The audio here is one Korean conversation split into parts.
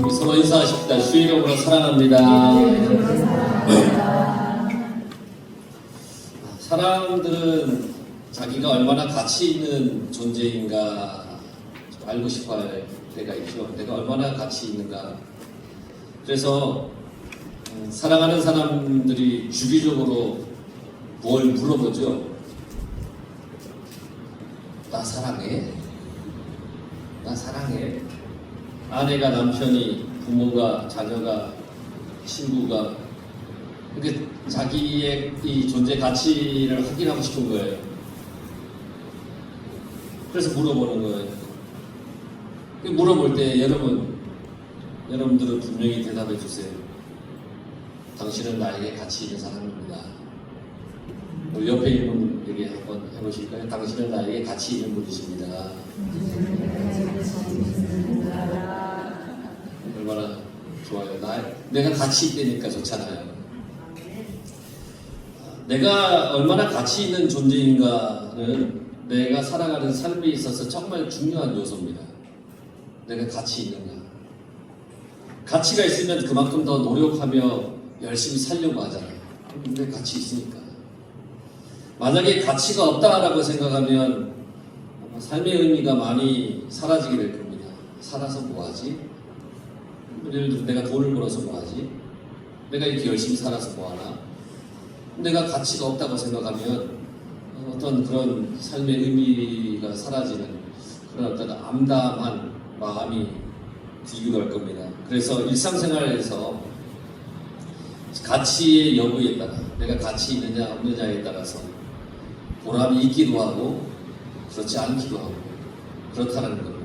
우리 서로 인사하십시다. 주의 이름으로 사랑합니다. 사람들은 자기가 얼마나 가치 있는 존재인가 좀 알고 싶어 할 때가 있죠. 내가 얼마나 가치 있는가. 그래서 음, 사랑하는 사람들이 주기적으로 뭘 물어보죠. 나 사랑해? 나 사랑해? 아내가 남편이 부모가 자녀가 친구가 이렇게 자기의 이 존재 가치를 확인하고 싶은 거예요. 그래서 물어보는 거예요. 그 물어볼 때 여러분 여러분들은 분명히 대답해 주세요. 당신은 나에게 가치 있는 사람입니다. 우리 옆에 있는 분에게 한번 해보실까요? 당신은 나에게 가치 있는 분이십니다. 얼마나 좋아요. 나, 내가 가치 있다니까 좋잖아요. 내가 얼마나 가치 있는 존재인가는 내가 살아가는 삶에 있어서 정말 중요한 요소입니다. 내가 가치 있는가. 가치가 있으면 그만큼 더 노력하며 열심히 살려고 하잖아요. 근데 가치 있으니까. 만약에 가치가 없다라고 생각하면 삶의 의미가 많이 사라지게 될 겁니다. 살아서 뭐하지? 예를 들어 내가 돈을 벌어서 뭐하지? 내가 이렇게 열심히 살아서 뭐하나? 내가 가치가 없다고 생각하면 어떤 그런 삶의 의미가 사라지는 그런 어떤 암담한 마음이 들기도 할 겁니다. 그래서 일상생활에서 가치의 여부에 따라 내가 가치 있느냐 없느냐에 따라서 보람이 있기도 하고 그렇지 않기도 하고 그렇다는 겁니다.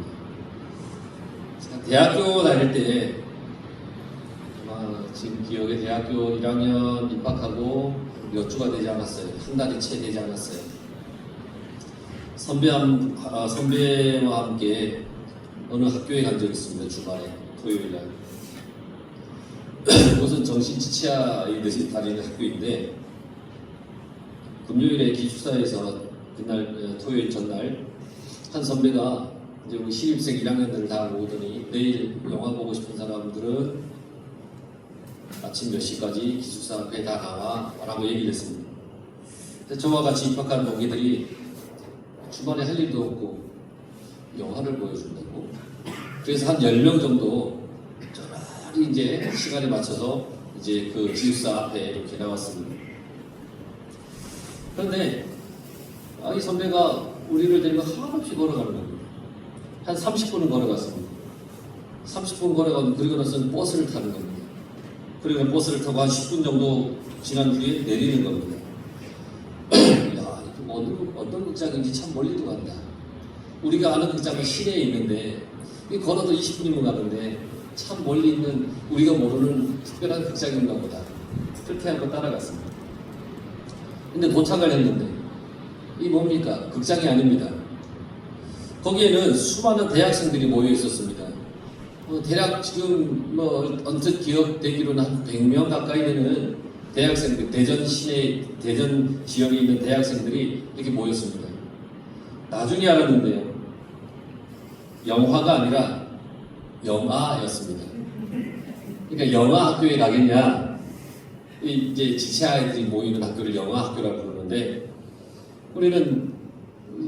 대학교 다닐 때 지금 기억에 대학교 1학년 입학하고 몇 주가 되지 않았어요. 한 달이 채 되지 않았어요. 선배 한, 아, 선배와 함께 어느 학교에 간 적이 있습니다. 주말에 토요일 날. 그것은 정신지체아이들이 다니는 학교인데 금요일에 기숙사에서 그날 어, 토요일 전날 한 선배가 이제 우리 신입생 1학년들을 다 모으더니 내일 영화 보고 싶은 사람들은 아침 몇 시까지 기숙사 앞에 다 나와 라고 얘기를 했습니다. 저와 같이 입학한 동기들이 주말에 할 일도 없고 영화를 보여준다고 그래서 한 10명 정도 저리 이제 시간에 맞춰서 이제 그 기숙사 앞에 이렇게 나왔습니다. 그런데 아, 이 선배가 우리를 데리고 한없이 걸어가는 겁니다. 한 30분은 걸어갔습니다. 30분 걸어가면 그리고 나서는 버스를 타는 겁니다. 그리고 버스를 타고 한 10분 정도 지난 뒤에 내리는 겁니다. 야, 어느, 어떤 극장인지 참 멀리도 간다. 우리가 아는 극장은 시내에 있는데 이 걸어도 20분이면 가는데 참 멀리 있는 우리가 모르는 특별한 극장인가 보다. 그렇게 한번 따라갔습니다. 근데 도착을 했는데 이 뭡니까? 극장이 아닙니다. 거기에는 수많은 대학생들이 모여 있었습니다. 뭐 대략 지금 뭐 언뜻 기억되기로는 한 100명 가까이 되는 대학생들, 대전 시내, 대전 지역에 있는 대학생들이 이렇게 모였습니다. 나중에 알았는데요. 영화가 아니라 영아였습니다. 그러니까 영아 학교에 가겠냐? 이 이제 지체 아이들이 모이는 학교를 영아 학교라고 부르는데 우리는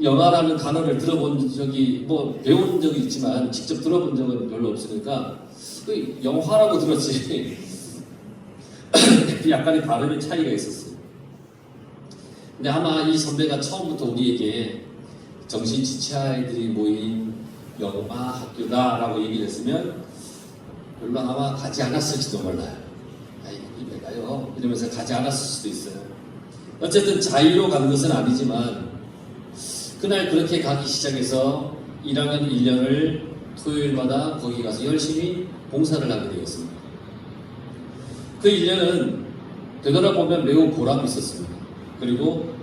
영아라는 단어를 들어본 적이 뭐 배운 적이 있지만 직접 들어본 적은 별로 없으니까 그 영화라고 들었지 약간의 발음의 차이가 있었어요. 근데 아마 이 선배가 처음부터 우리에게 정신 지체 아이들이 모인 영아 학교다라고 얘기를 했으면 별로 아마 가지 않았을지도 몰라요. 아이 왜 가요? 이러면서 가지 않았을 수도 있어요. 어쨌든 자유로 간 것은 아니지만 그날 그렇게 가기 시작해서 1학년 1년을 토요일마다 거기 가서 열심히 봉사를 하게 되었습니다. 그 1년은 되돌아보면 매우 보람 있었습니다. 그리고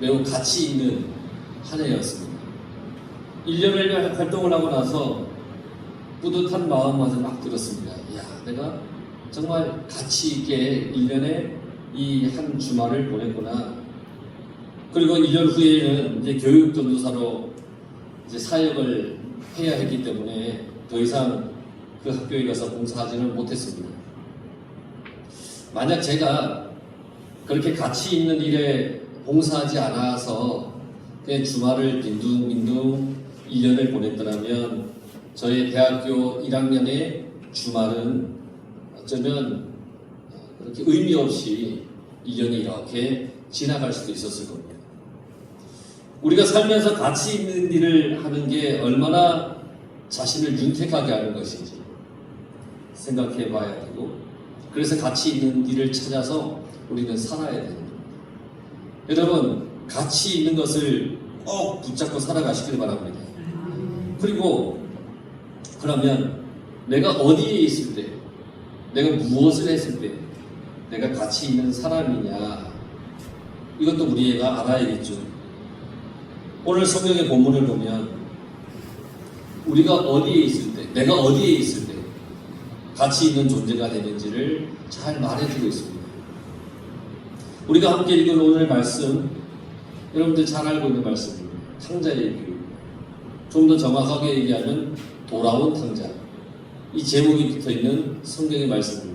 매우 가치 있는 한 해였습니다. 1년을 활동을 하고 나서 뿌듯한 마음마저 막 들었습니다. 이야, 내가 정말 가치 있게 1년에 이 한 주말을 보냈구나. 그리고 1년 후에는 이제 교육 전도사로 이제 사역을 해야 했기 때문에 더 이상 그 학교에 가서 봉사하지는 못했습니다. 만약 제가 그렇게 가치 있는 일에 봉사하지 않아서 그냥 주말을 빈둥빈둥 1년을 보냈더라면 저의 대학교 1학년의 주말은 어쩌면 그렇게 의미 없이 1년이 이렇게 지나갈 수도 있었을 겁니다. 우리가 살면서 가치 있는 일을 하는 게 얼마나 자신을 윤택하게 하는 것인지 생각해 봐야 되고 그래서 가치 있는 일을 찾아서 우리는 살아야 됩니다. 여러분 가치 있는 것을 꼭 붙잡고 살아가시길 바랍니다. 그리고 그러면 내가 어디에 있을 때 내가 무엇을 했을 때 내가 가치 있는 사람이냐 이것도 우리가 알아야겠죠. 오늘 성경의 본문을 보면 우리가 어디에 있을 때 내가 어디에 있을 때 가치 있는 존재가 되는지를 잘 말해주고 있습니다. 우리가 함께 읽은 오늘 말씀 여러분들 잘 알고 있는 말씀입니다. 탕자의 교육. 좀더 정확하게 얘기하면 돌아온 탕자. 이 제목이 붙어 있는 성경의 말씀입니다.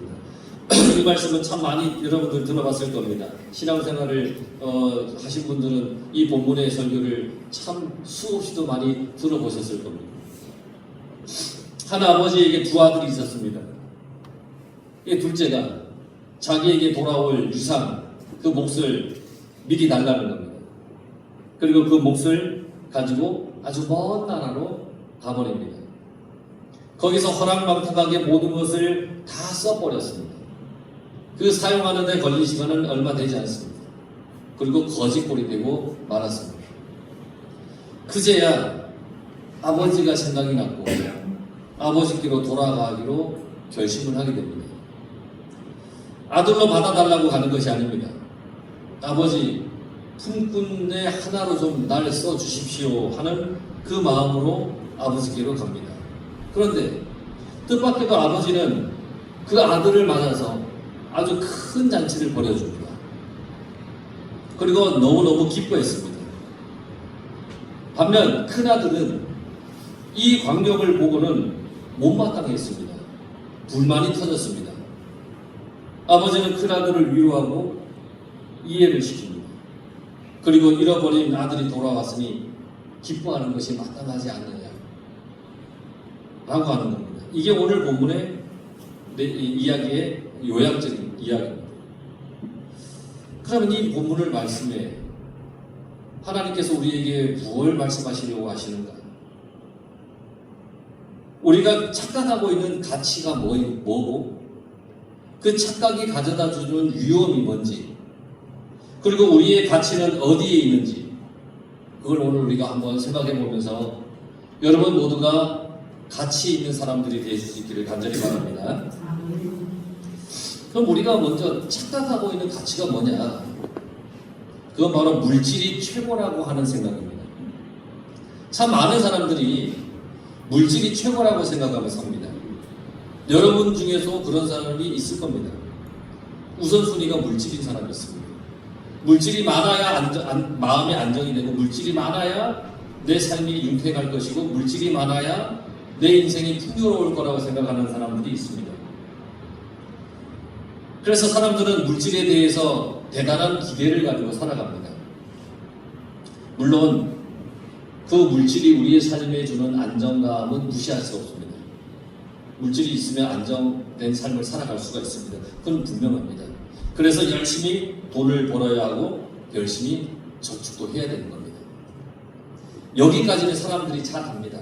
이 말씀은 참 많이 여러분들 들어봤을 겁니다. 신앙생활을 어, 하신 분들은 이 본문의 설교를 참 수없이도 많이 들어보셨을 겁니다. 한 아버지에게 두 아들이 있었습니다. 이 둘째가 자기에게 돌아올 유산, 그 몫을 미리 달라는 겁니다. 그리고 그 몫을 가지고 아주 먼 나라로 가버립니다. 거기서 허랑방탕하게 모든 것을 다 써버렸습니다. 그 사용하는 데 걸린 시간은 얼마 되지 않습니다. 그리고 거짓골이 되고 말았습니다. 그제야 아버지가 생각이 났고 아버지께로 돌아가기로 결심을 하게 됩니다. 아들로 받아달라고 가는 것이 아닙니다. 아버지, 품꾼의 하나로 좀 날 써주십시오 하는 그 마음으로 아버지께로 갑니다. 그런데 뜻밖에도 아버지는 그 아들을 맞아서 아주 큰 잔치를 벌여줍니다. 그리고 너무너무 기뻐했습니다. 반면 큰 아들은 이 광경을 보고는 못마땅했습니다. 불만이 터졌습니다. 아버지는 큰 아들을 위로하고 이해를 시킵니다. 그리고 잃어버린 아들이 돌아왔으니 기뻐하는 것이 마땅하지 않느냐. 라고 하는 겁니다. 이게 오늘 본문의 이야기의 요약적인 이야기입니다. 그러면 이 본문을 말씀에 하나님께서 우리에게 무엇을 말씀하시려고 하시는가? 우리가 착각하고 있는 가치가 뭐, 뭐고 그 착각이 가져다 주는 위험이 뭔지 그리고 우리의 가치는 어디에 있는지 그걸 오늘 우리가 한번 생각해 보면서 여러분 모두가 가치 있는 사람들이 되실 수 있기를 간절히 바랍니다. 그럼 우리가 먼저 착각하고 있는 가치가 뭐냐? 그건 바로 물질이 최고라고 하는 생각입니다. 참 많은 사람들이 물질이 최고라고 생각하며 삽니다. 여러분 중에서 그런 사람이 있을 겁니다. 우선순위가 물질인 사람이 있습니다. 물질이 많아야 안정, 안- 마음의 안정이 되고 물질이 많아야 내 삶이 윤택할 것이고 물질이 많아야 내 인생이 풍요로울 거라고 생각하는 사람들이 있습니다. 그래서 사람들은 물질에 대해서 대단한 기대를 가지고 살아갑니다. 물론 그 물질이 우리의 삶에 주는 안정감은 무시할 수 없습니다. 물질이 있으면 안정된 삶을 살아갈 수가 있습니다. 그건 분명합니다. 그래서 열심히 돈을 벌어야 하고 열심히 저축도 해야 되는 겁니다. 여기까지는 사람들이 잘 합니다.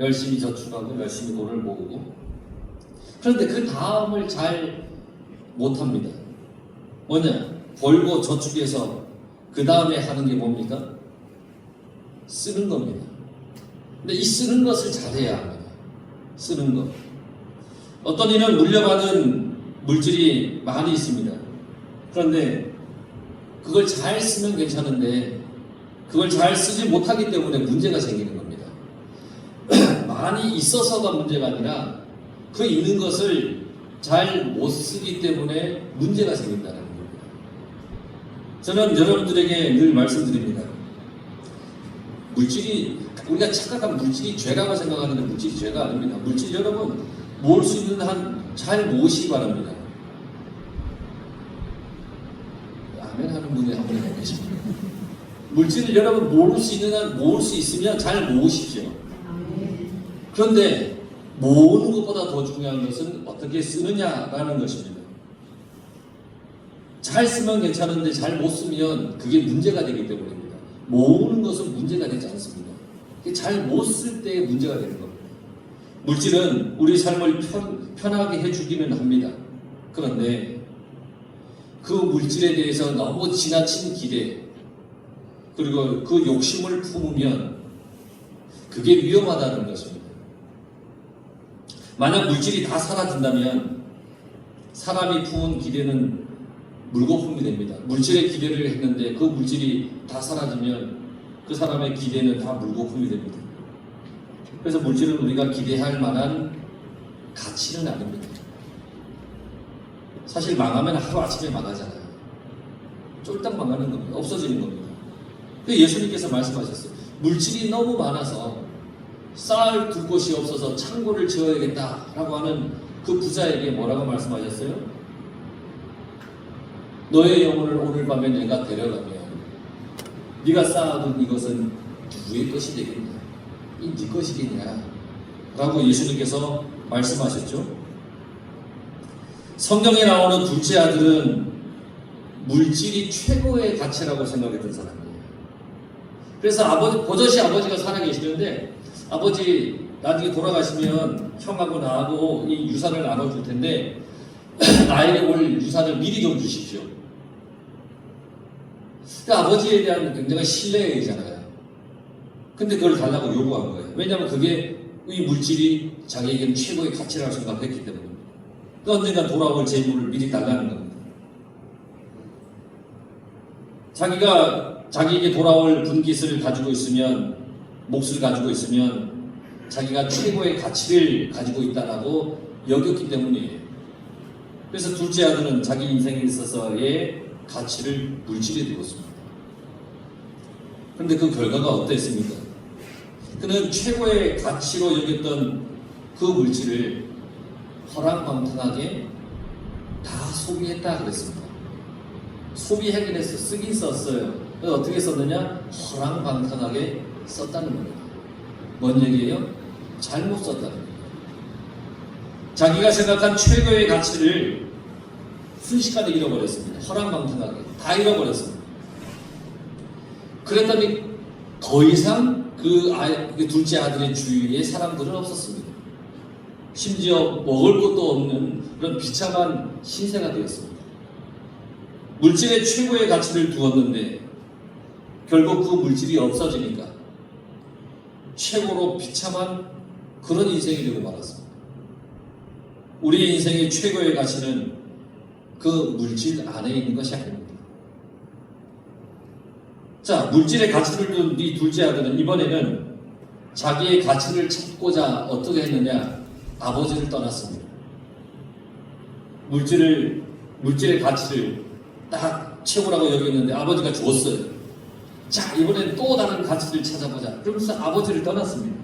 열심히 저축하고 열심히 돈을 모으고 그런데 그 다음을 잘 못합니다. 뭐냐? 벌고 저축해서 그 다음에 하는 게 뭡니까? 쓰는 겁니다. 근데 이 쓰는 것을 잘해야 합니다. 쓰는 것. 어떤 이는 물려받은 물질이 많이 있습니다. 그런데 그걸 잘 쓰면 괜찮은데 그걸 잘 쓰지 못하기 때문에 문제가 생기는 겁니다. 많이 있어서가 문제가 아니라 그 있는 것을 잘 못 쓰기 때문에 문제가 생긴다는 겁니다. 저는 여러분들에게 늘 말씀드립니다. 물질이 우리가 착각한 물질이 죄라고 생각하는데 물질이 죄가 아닙니다. 물질 여러분 모을 수 있는 한 잘 모으시기 바랍니다. 아멘 하는 분이 한 분이 계십니다. 물질을 여러분 모을 수 있는 한 모을 수 있으면 잘 모으십시오. 그런데 모으는 것보다 더 중요한 것은 어떻게 쓰느냐라는 것입니다. 잘 쓰면 괜찮은데 잘 못 쓰면 그게 문제가 되기 때문입니다. 모으는 것은 문제가 되지 않습니다. 잘 못 쓸때 문제가 되는 겁니다. 물질은 우리 삶을 편, 편하게 해주기는 합니다. 그런데 그 물질에 대해서 너무 지나친 기대, 그리고 그 욕심을 품으면 그게 위험하다는 것입니다. 만약 물질이 다 사라진다면 사람이 품은 기대는 물거품이 됩니다. 물질에 기대를 했는데 그 물질이 다 사라지면 그 사람의 기대는 다 물거품이 됩니다. 그래서 물질은 우리가 기대할 만한 가치는 아닙니다. 사실 망하면 하루아침에 망하잖아요. 쫄딱 망하는 겁니다. 없어지는 겁니다. 그 예수님께서 말씀하셨어요. 물질이 너무 많아서 쌓을 두 곳이 없어서 창고를 지어야겠다라고 하는 그 부자에게 뭐라고 말씀하셨어요? 너의 영혼을 오늘 밤에 내가 데려가면 네가 쌓아둔 이것은 누구의 것이 되겠냐? 이네 것이겠냐? 라고 예수님께서 말씀하셨죠. 성경에 나오는 둘째 아들은 물질이 최고의 가치라고 생각했던 사람이에요. 그래서 아버지, 버젓이 아버지가 살아계시는데 아버지 나중에 돌아가시면 형하고 나하고 이 유산을 나눠줄 텐데 나에게 올 유산을 미리 좀 주십시오. 그 아버지에 대한 굉장히 신뢰잖아요. 근데 그걸 달라고 요구한 거예요. 왜냐하면 그게 이 물질이 자기에게는 최고의 가치라고 생각했기 때문에. 그 언젠가 돌아올 재물을 미리 달라는 겁니다. 자기가 자기에게 돌아올 분깃을 가지고 있으면 몫을 가지고 있으면 자기가 최고의 가치를 가지고 있다라고 여겼기 때문이에요. 그래서 둘째 아들은 자기 인생에 있어서의 가치를 물질에 두었습니다. 그런데 그 결과가 어땠습니까? 그는 최고의 가치로 여겼던 그 물질을 허랑방탕하게 다 소비했다 그랬습니다. 소비하긴 했어 쓰긴 썼어요. 어떻게 썼느냐? 허랑방탕하게 썼다는 겁니다. 뭔 얘기예요? 잘못 썼다는 겁니다. 자기가 생각한 최고의 가치를 순식간에 잃어버렸습니다. 허랑방탕하게 다 잃어버렸습니다. 그랬더니 더 이상 그, 아, 그 둘째 아들의 주위에 사람들은 없었습니다. 심지어 먹을 것도 없는 그런 비참한 신세가 되었습니다. 물질의 최고의 가치를 두었는데 결국 그 물질이 없어지니까 최고로 비참한 그런 인생이 되고 말았습니다. 우리 인생의 최고의 가치는 그 물질 안에 있는 것이 아닙니다. 자, 물질의 가치를 둔 이 둘째 아들은 이번에는 자기의 가치를 찾고자 어떻게 했느냐? 아버지를 떠났습니다. 물질을, 물질의 가치를 딱 최고라고 여겼는데 아버지가 주었어요. 자, 이번엔 또 다른 가치를 찾아보자. 그러면서 아버지를 떠났습니다.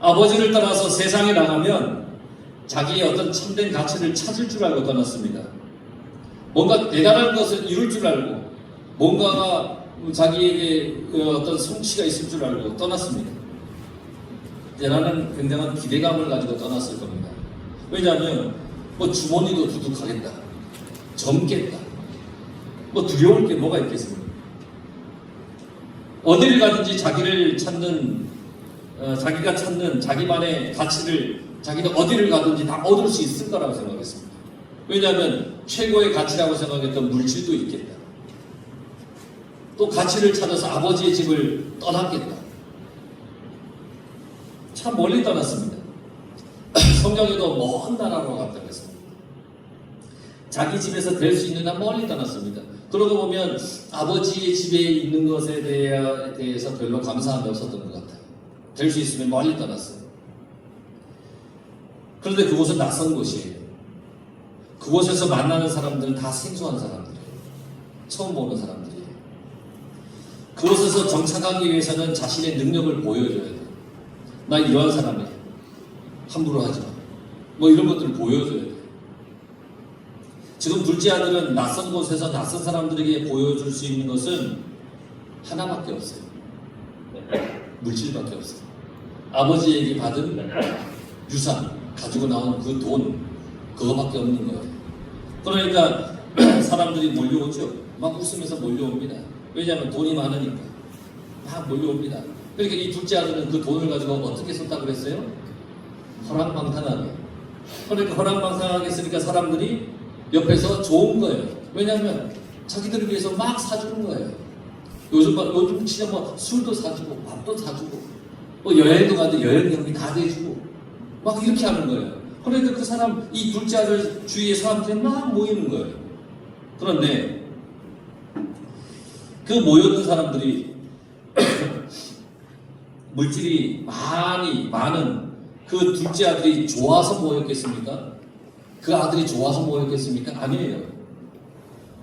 아버지를 떠나서 세상에 나가면 자기의 어떤 참된 가치를 찾을 줄 알고 떠났습니다. 뭔가 대단한 것을 이룰 줄 알고 뭔가가 자기에게 그 어떤 성취가 있을 줄 알고 떠났습니다. 대단한 굉장한 기대감을 가지고 떠났을 겁니다. 왜냐하면 뭐 주머니도 두둑하겠다, 젊겠다, 뭐 두려울 게 뭐가 있겠습니까? 어디를 가든지 자기를 찾는 어, 자기가 찾는 자기만의 가치를 자기는 어디를 가든지 다 얻을 수 있을 거라고 생각했습니다. 왜냐하면 최고의 가치라고 생각했던 물질도 있겠다. 또 가치를 찾아서 아버지의 집을 떠났겠다. 참 멀리 떠났습니다. 성경에도 먼 나라로 갔다 그랬습니다. 자기 집에서 될 수 있는 한 멀리 떠났습니다. 그러고 보면 아버지의 집에 있는 것에 대해- 대해서 별로 감사함이 없었던 것 같아요. 될 수 있으면 멀리 떠났어요. 그런데 그곳은 낯선 곳이에요. 그곳에서 만나는 사람들은 다 생소한 사람들이에요. 처음 보는 사람들이에요. 그곳에서 정착하기 위해서는 자신의 능력을 보여줘야 돼. 나 이러한 사람이야. 함부로 하지 마. 뭐 이런 것들을 보여줘야 돼. 지금 둘째 아들은 낯선 곳에서 낯선 사람들에게 보여줄 수 있는 것은 하나밖에 없어요. 물질밖에 없어요. 아버지에게 받은 유산, 가지고 나온 그 돈, 그거밖에 없는 거예요. 그러니까 사람들이 몰려오죠. 막 웃으면서 몰려옵니다. 왜냐하면 돈이 많으니까. 막 몰려옵니다. 그러니까 이 둘째 아들은 그 돈을 가지고 어떻게 썼다 그랬어요? 허랑방탕하게. 그러니까 허랑방탕하게 했으니까 사람들이 옆에서 좋은 거예요. 왜냐하면 자기들을 위해서 막 사주는 거예요. 요즘 막 요즘 진짜 뭐 술도 사주고 밥도 사주고 뭐 여행도 가도 여행 경비 다 대주고 막 이렇게 하는 거예요. 그러니까 그 사람 이 둘째 아들 주위에 사람들이 막 모이는 거예요. 그런데 그 모여든 사람들이 물질이 많이 많은 그 둘째 아들이 좋아서 모였겠습니까? 그 아들이 좋아서 모였겠습니까? 아니에요.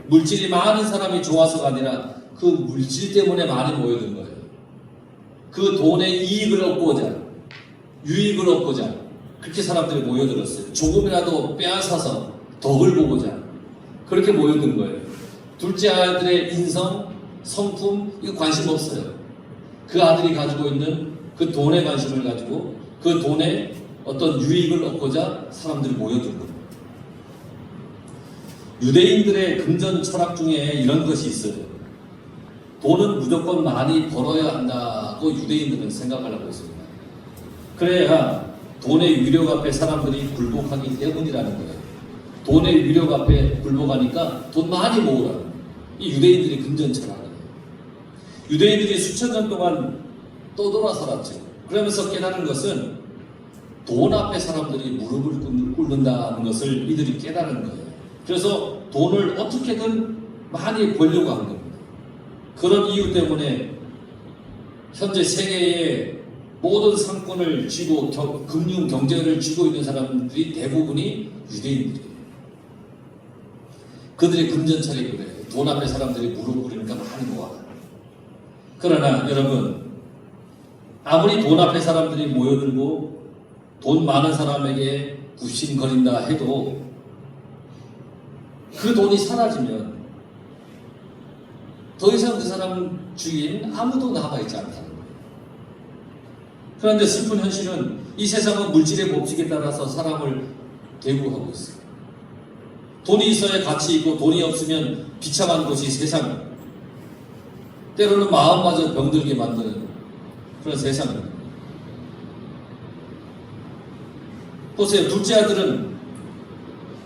물질이 많은 사람이 좋아서가 아니라 그 물질 때문에 많이 모여든 거예요. 그 돈의 이익을 얻고자, 유익을 얻고자, 그렇게 사람들이 모여들었어요. 조금이라도 빼앗아서 덕을 보고자, 그렇게 모여든 거예요. 둘째 아들의 인성, 성품, 이거 관심 없어요. 그 아들이 가지고 있는 그 돈에 관심을 가지고 그 돈에 어떤 유익을 얻고자 사람들이 모여든 겁니다. 유대인들의 금전 철학 중에 이런 것이 있어요. 돈은 무조건 많이 벌어야 한다고 유대인들은 생각을 하고 있습니다. 그래야 돈의 위력 앞에 사람들이 굴복하기 때문이라는 거예요. 돈의 위력 앞에 굴복하니까 돈 많이 모으라. 이 유대인들이 금전 철학이에요. 유대인들이 수천 년 동안 떠돌아 살았죠. 그러면서 깨달은 것은 돈 앞에 사람들이 무릎을 꿇- 꿇는다는 것을 이들이 깨달은 거예요. 그래서 돈을 어떻게든 많이 벌려고 한 겁니다. 그런 이유 때문에 현재 세계의 모든 상권을 쥐고 겨- 금융 경제를 쥐고 있는 사람들이 대부분이 유대인들이에요. 그들의 금전차리 그래요. 돈 앞에 사람들이 무릎 꿇으니까 많이 모아. 그러나 여러분 아무리 돈 앞에 사람들이 모여들고 돈 많은 사람에게 굽신거린다 해도 그 돈이 사라지면 더 이상 그 사람 주위에는 아무도 남아있지 않다는 거예요. 그런데 슬픈 현실은 이 세상은 물질의 법칙에 따라서 사람을 대구하고 있어요. 돈이 있어야 가치 있고 돈이 없으면 비참한 것이 세상입니다. 때로는 마음마저 병들게 만드는 그런 세상입니다. 보세요. 둘째 아들은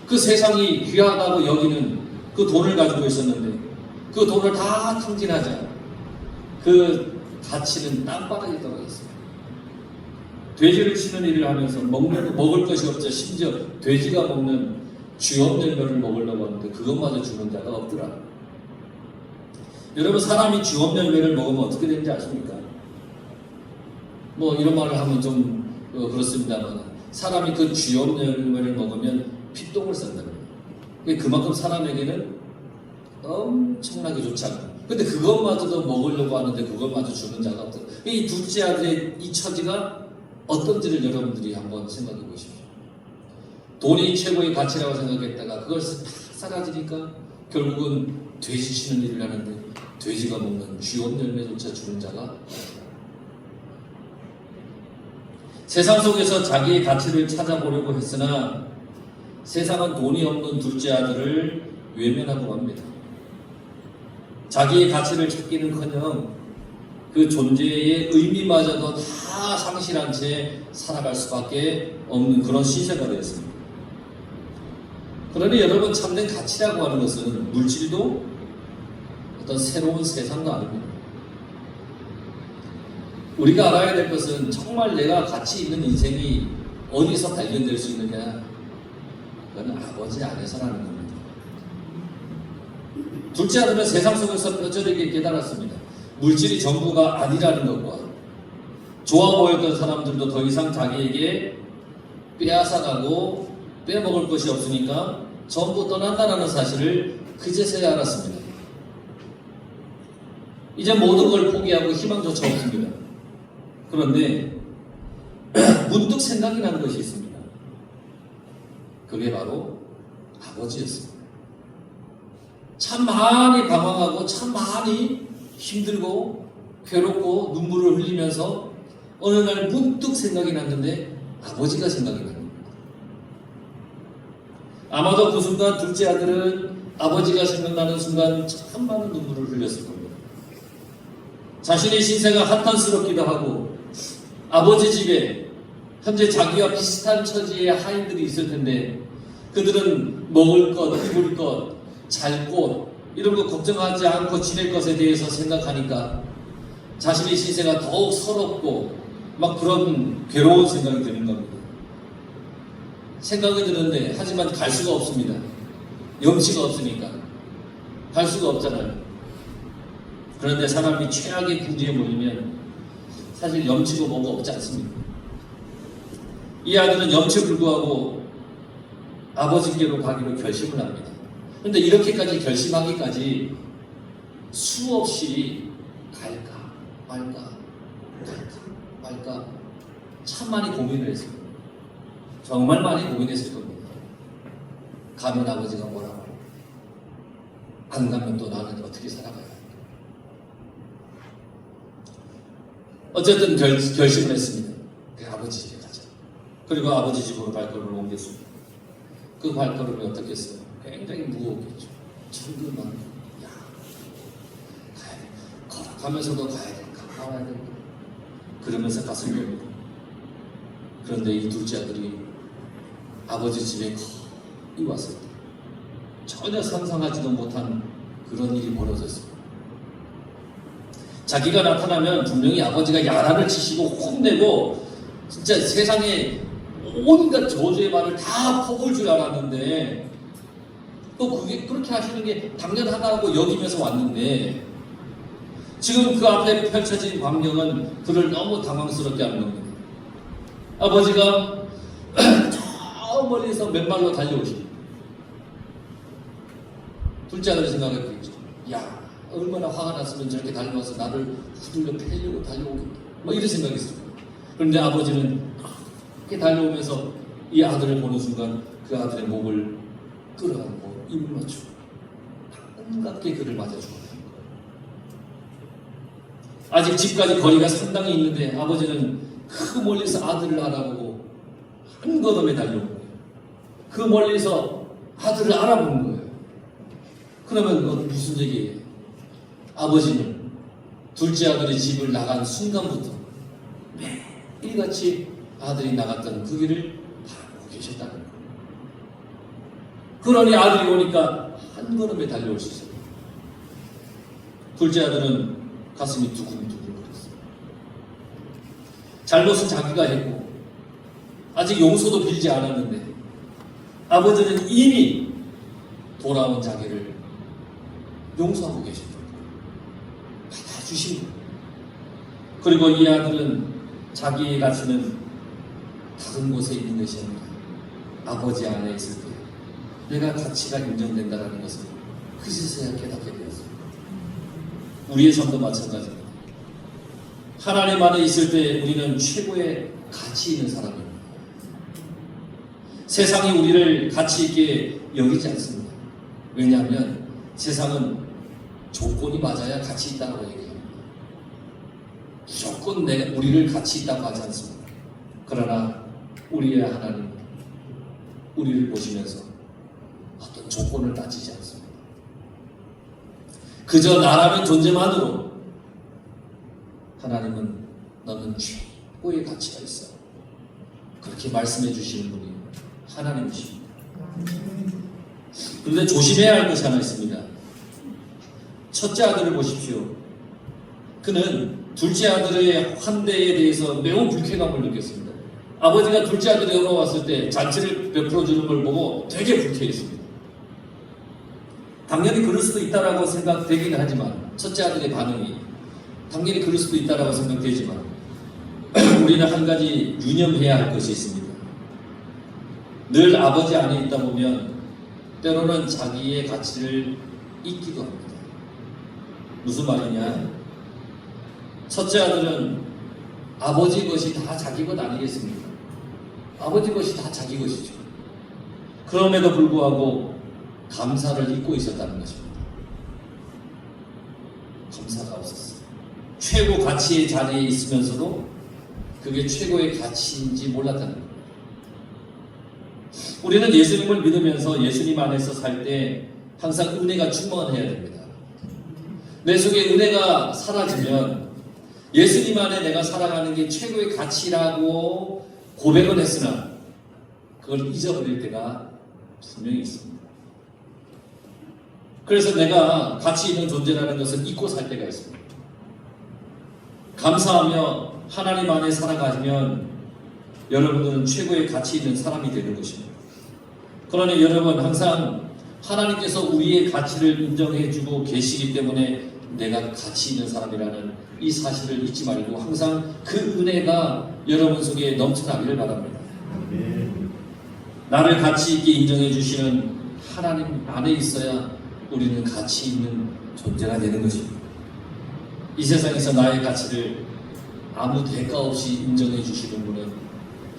그 세상이 귀하다고 여기는 그 돈을 가지고 있었는데 그 돈을 다 탕진하자 그 가치는 땅바닥에 떨어져 있습니다. 돼지를 치는 일을 하면서 먹는 먹을 것이 없자 심지어 돼지가 먹는 열매를 먹으려고 하는데 그것마저 주는 자가 없더라. 여러분 사람이 열매를 먹으면 어떻게 되는지 아십니까? 뭐 이런 말을 하면 좀 어, 그렇습니다만 사람이 그 쥐업 열매를 먹으면 피똥을 싼다는 거예요. 그만큼 사람에게는 엄청나게 좋지 않아요. 근데 그것마저도 먹으려고 하는데 그것마저 주는 자가 없다. 이 둘째 아들의 이 처지가 어떤지를 여러분들이 한번 생각해 보십시오. 돈이 최고의 가치라고 생각했다가 그걸 다 사라지니까 결국은 돼지 치는 일을 하는데 돼지가 먹는 쥐옷 열매조차 주는 자가. 세상 속에서 자기의 가치를 찾아보려고 했으나 세상은 돈이 없는 둘째 아들을 외면하고 갑니다. 자기의 가치를 찾기는커녕 그 존재의 의미마저도 다 상실한 채 살아갈 수밖에 없는 그런 시세가 되었습니다. 그러니 여러분 참된 가치라고 하는 것은 물질도 어떤 새로운 세상도 아닙니다. 우리가 알아야 될 것은 정말 내가 가치 있는 인생이 어디서 발견될 수 있느냐? 그건 아버지 안에서라는 겁니다. 둘째 아들은 세상 속에서 뼈저리게 깨달았습니다. 물질이 전부가 아니라는 것과 좋아 보였던 사람들도 더 이상 자기에게 빼앗아가고 빼먹을 것이 없으니까 전부 떠난다는 사실을 그제서야 알았습니다. 이제 모든 걸 포기하고 희망조차 없습니다. 그런데 문득 생각이 나는 것이 있습니다. 그게 바로 아버지였습니다. 참 많이 방황하고 참 많이 힘들고 괴롭고 눈물을 흘리면서 어느 날 문득 생각이 났는데 아버지가 생각이 납니다. 아마도 그 순간 둘째 아들은 아버지가 생각나는 순간 참 많은 눈물을 흘렸을 겁니다. 자신의 신세가 한탄스럽기도 하고 아버지 집에 현재 자기와 비슷한 처지의 하인들이 있을 텐데 그들은 먹을 것, 입을 것, 잘 곳 이런 거 걱정하지 않고 지낼 것에 대해서 생각하니까 자신의 신세가 더욱 서럽고 막 그런 괴로운 생각이 드는 겁니다. 생각이 드는데 하지만 갈 수가 없습니다. 염치가 없으니까 갈 수가 없잖아요. 그런데 사람이 최악의 궁지에 몰리면 사실 염치고 뭐가 없지 않습니다. 이 아들은 염치에 불구하고 아버지께로 가기로 결심을 합니다. 그런데 이렇게까지 결심하기까지 수없이 갈까 말까 갈까 말까 참 많이 고민을 했어요. 정말 많이 고민했을 겁니다. 가면 아버지가 뭐라고? 안 가면 또 나는 어떻게 살아가야 할까? 어쨌든 결, 결심을 했습니다. 그. 그리고 아버지 집으로 발걸음을 옮겼습니다. 그 발걸음이 어떻겠어요? 굉장히 무거웠겠죠. 천근만, 야, 가야 돼. 걸어가면서도 가야 될까? 나와야 될까? 그러면서 갔을 겁니다. 그런데 이 둘째 아들이 아버지 집에 거의 왔을 때 전혀 상상하지도 못한 그런 일이 벌어졌어요. 자기가 나타나면 분명히 아버지가 야단을 치시고 혼내고 진짜 세상에 온갖 저주의 말을 다 퍼볼 줄 알았는데 또 그게 그렇게 하시는 게 당연하다고 여기면서 왔는데 지금 그 앞에 펼쳐진 광경은 그를 너무 당황스럽게 하는 겁니다. 아버지가 저 멀리서 맨발로 달려오십니다. 둘째 아들이 생각했겠죠. 야, 얼마나 화가 났으면 저렇게 달려와서 나를 후들려 패려고 달려오겠다. 뭐 이런 생각이 있어요. 그런데 아버지는 이렇게 달려오면서 이 아들을 보는 순간 그 아들의 목을 끌어안고 입을 맞추고 반갑게 그를 맞아주고 아직 집까지 거리가 상당히 있는데 아버지는 그 멀리서 아들을 알아보고 한 걸음에 달려온 거예요. 그 멀리서 아들을 알아보는 거예요. 그러면 그건 무슨 얘기예요? 아버지는 둘째 아들이 집을 나간 순간부터 매일같이 아들이 나갔던 그 길을 바라보고 계셨다는 거예요. 그러니 아들이 오니까 한 걸음에 달려올 수 있어요. 둘째 아들은 가슴이 두근두근 거렸어요. 잘못은 자기가 했고 아직 용서도 빌지 않았는데 아버지는 이미 돌아온 자기를 용서하고 계십니다. 받아주신 거예요. 그리고 이 아들은 자기의 가치는 다른 곳에 있는 것이 아니라 아버지 안에 있을 때 내가 가치가 인정된다는 것을 그제서야 깨닫게 되었습니다. 우리의 삶도 마찬가지입니다. 하나님 안에 있을 때 우리는 최고의 가치 있는 사람입니다. 세상이 우리를 가치 있게 여기지 않습니다. 왜냐하면 세상은 조건이 맞아야 가치 있다고 얘기합니다. 무조건 내 우리를 가치 있다고 하지 않습니다. 그러나 우리의 하나님 우리를 보시면서 어떤 조건을 따지지 않습니다. 그저 나라는 존재만으로 하나님은 너는 최고의 가치가 있어. 그렇게 말씀해 주시는 분이 하나님이십니다. 그런데 조심해야 할 것이 하나 있습니다. 첫째 아들을 보십시오. 그는 둘째 아들의 환대에 대해서 매우 불쾌감을 느꼈습니다. 아버지가 둘째 아들이 돌아왔을 때 잔치를 베풀어 주는 걸 보고 되게 불쾌했습니다. 당연히 그럴 수도 있다라고 생각되긴 하지만 첫째 아들의 반응이 당연히 그럴 수도 있다라고 생각되지만 우리는 한 가지 유념해야 할 것이 있습니다. 늘 아버지 안에 있다 보면 때로는 자기의 가치를 잊기도 합니다. 무슨 말이냐? 첫째 아들은 아버지 것이 다 자기 것 아니겠습니까? 아버지 것이 다 자기 것이죠. 그럼에도 불구하고 감사를 잊고 있었다는 것입니다. 감사가 없었어요. 최고 가치의 자리에 있으면서도 그게 최고의 가치인지 몰랐다는 거예요. 우리는 예수님을 믿으면서 예수님 안에서 살 때 항상 은혜가 충만해야 됩니다. 내 속에 은혜가 사라지면 예수님 안에 내가 살아가는 게 최고의 가치라고 고백은 했으나 그걸 잊어버릴 때가 분명히 있습니다. 그래서 내가 가치 있는 존재라는 것을 잊고 살 때가 있습니다. 감사하며 하나님 안에 살아가면 여러분들은 최고의 가치 있는 사람이 되는 것입니다. 그러니 여러분 항상 하나님께서 우리의 가치를 인정해주고 계시기 때문에 내가 가치 있는 사람이라는 이 사실을 잊지 말고 항상 그 은혜가 여러분 속에 넘쳐나기를 바랍니다. 나를 가치 있게 인정해 주시는 하나님 안에 있어야 우리는 가치 있는 존재가 되는 것입니다. 이 세상에서 나의 가치를 아무 대가 없이 인정해 주시는 분은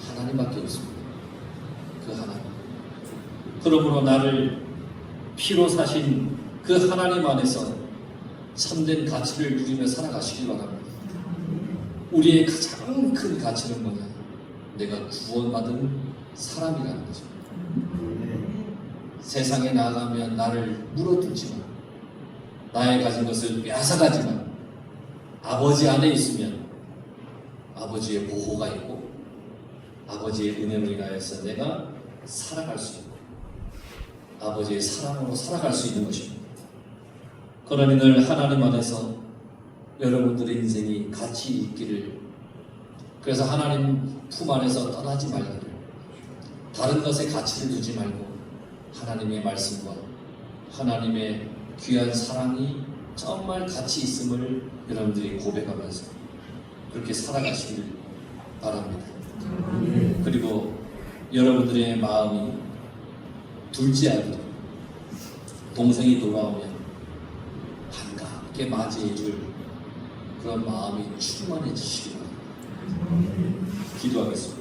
하나님밖에 없습니다. 그 하나님. 그러므로 나를 피로 사신 그 하나님 안에서 참된 가치를 누리며 살아가시길 바랍니다. 우리의 가장 큰 가치는 뭐냐? 내가 구원받은 사람이라는 거죠. 세상에 나가면 나를 물어뜯지만 나의 가진 것을 빼앗아가지만 아버지 안에 있으면 아버지의 보호가 있고 아버지의 은혜를 인하여서 내가 살아갈 수 있고 아버지의 사랑으로 살아갈 수 있는 것입니다. 그러니 늘 하나님 안에서 여러분들의 인생이 가치 있기를 그래서 하나님 품 안에서 떠나지 말기를 다른 것에 가치를 두지 말고 하나님의 말씀과 하나님의 귀한 사랑이 정말 가치 있음을 여러분들이 고백하면서 그렇게 살아가시길 바랍니다. 그리고 여러분들의 마음이 둘째 아들 동생이 돌아오면 반갑게 맞이해 줄 그런 마음이 충만해지시기 바랍니다. 기도하겠습니다.